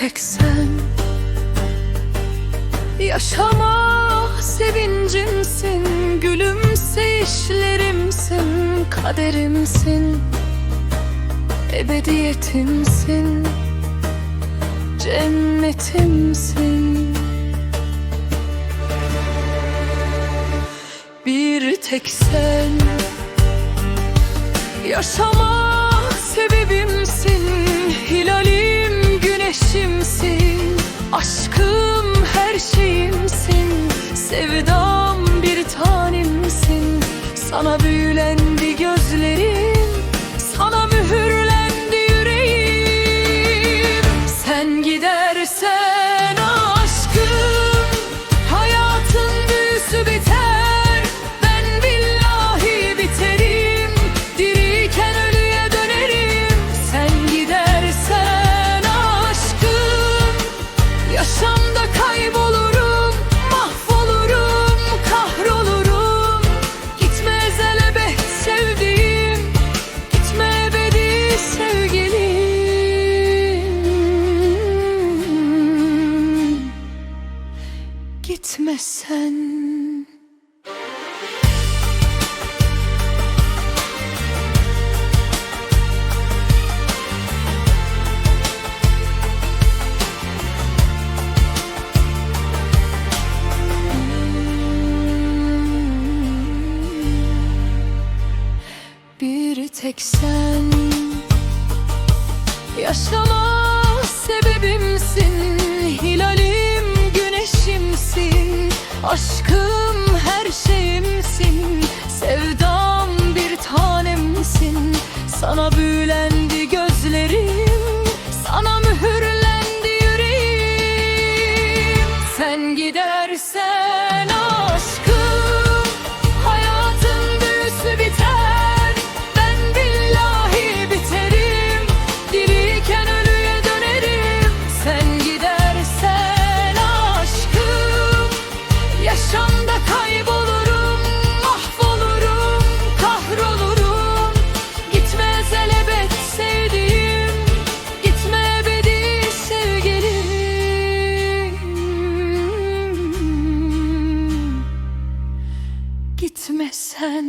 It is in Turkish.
tek sen. Yaşama sevincimsin Gülümseyişlerimsin Kaderimsin Ebediyetimsin Cennetimsin. Bir tek sen. Yaşama Aşkım her şeyimsin. Sevdam bir tanemsin. Sana büyülendi Gitme sen Bir tek sen Yaşama Aşkım her şeyimsin. Sevdam